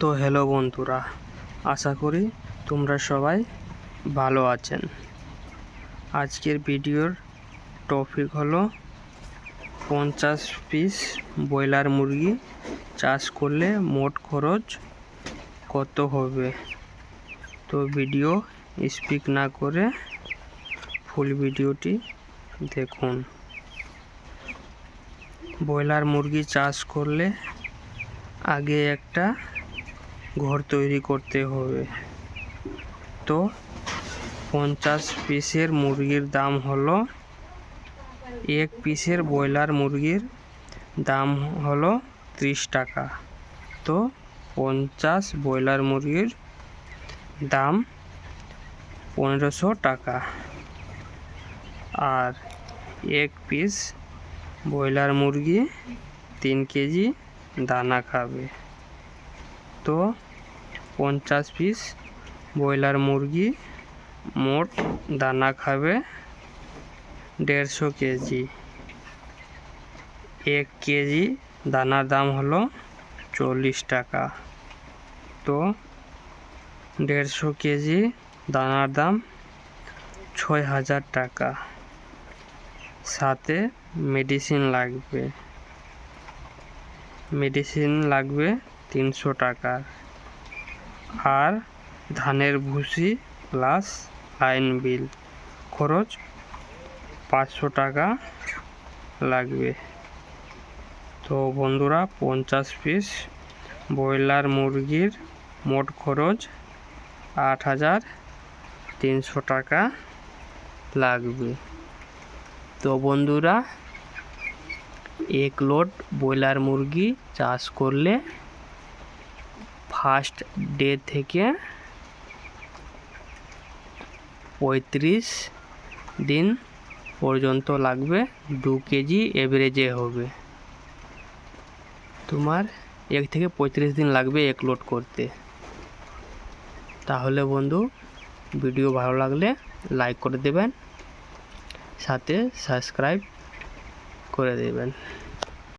তো হ্যালো বন্ধুরা, আশা করি তোমরা সবাই ভালো আছেন। আজকের ভিডিওর টপিক হলো পঞ্চাশ পিস ব্রয়লার মুরগি চাষ করলে মোট খরচ কত হবে? তো ভিডিও স্পিক না করে ফুল ভিডিওটি দেখুন। ব্রয়লার মুরগি চাষ করলে আগে একটা ঘর তৈরি করতে হবে। তো পঞ্চাশ পিসের মুরগির দাম হলো, এক পিসের ব্রয়লার মুরগির দাম হলো ত্রিশ টাকা। তো পঞ্চাশ ব্রয়লার মুরগির দাম পনেরোশো টাকা। আর এক পিস ব্রয়লার মুরগি তিন কেজি দানা খাবে। তো পঞ্চাশ পিস। ব্রয়লার মুরগি। মোট দানা খাবে দেড়শো কেজি। এক কেজি দানার দাম হলো চল্লিশ টাকা। তো দেড়শো কেজি দানার দাম ছয় হাজার টাকা। সাথে মেডিসিন লাগবে। মেডিসিন লাগবে তিনশো টাকা। আর ধানের ভুসি প্লাস লাইন বিল। খরচ পাঁচশো টাকা লাগবে। তো বন্ধুরা, পঞ্চাশ পিস ব্রয়লার মুরগির মোট খরচ আট হাজার তিনশো টাকা লাগবে। তো বন্ধুরা, এক লোড ব্রয়লার মুরগি চাষ করলে ফার্স্ট ডে থেকে পঁয়ত্রিশ দিন পর্যন্ত লাগবে দু কেজি এভারেজে হবে। তোমার এক থেকে পঁয়ত্রিশ দিন লাগবে এক লোড করতে। তাহলে বন্ধু ভিডিও ভালো লাগলে লাইক করে দেবেন, সাথে সাবস্ক্রাইব করে দেবেন।